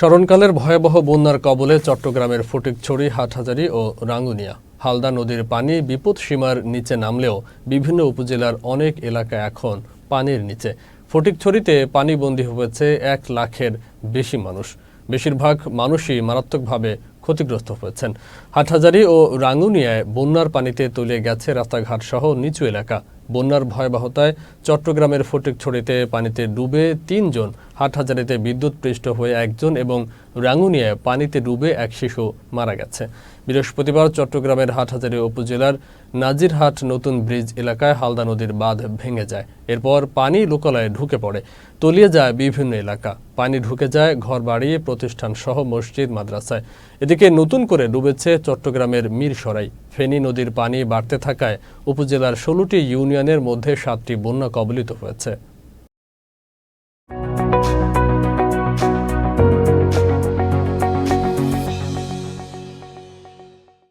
স্মরণকালের ভয়াবহ বন্যার কবলে চট্টগ্রামের ফটিকছড়ি, হাটহাজারি ও রাঙ্গুনিয়া। হালদা নদীর পানি বিপদ সীমার নিচে নামলেও বিভিন্ন উপজেলার অনেক এলাকা এখন পানির নিচে। ফটিকছড়িতে পানিবন্দী হয়েছে এক লাখের বেশি মানুষ। বেশিরভাগ মানুষই মারাত্মকভাবে ক্ষতিগ্রস্ত হয়েছেন। হাটহাজারি ও রাঙ্গুনিয়ায় বন্যার পানিতে তলিয়ে গেছে রাস্তাঘাট সহ নিচু এলাকা। বন্যার ভয়াবহতায় চট্টগ্রামের ফটিকছড়িতে পানিতে ডুবে তিনজন, হাটহাজারিতে বিদ্যুৎ পৃষ্ঠ হয়ে একজন এবং রাঙ্গুনিয়ায় পানিতে ডুবে এক শিশু মারা গেছে। বৃহস্পতিবার চট্টগ্রামের হাটহাজারি উপজেলার নাজিরহাট নতুন ব্রিজ এলাকায় হালদা নদীর বাঁধ ভেঙে যায়। এরপর পানি লোকালয়ে ঢুকে পড়ে। তলিয়ে যায় বিভিন্ন এলাকা। পানি ঢুকে যায় ঘর বাড়ি প্রতিষ্ঠান সহ মসজিদ, মাদ্রাসায়। এদিকে নতুন করে ডুবেছে চট্টগ্রামের মিরসরাই। ফেনী নদীর পানি বাড়তে থাকায় উপজেলার ষোলোটি ইউনিয়নের মধ্যে সাতটি বন্যা কবলিত হয়েছে।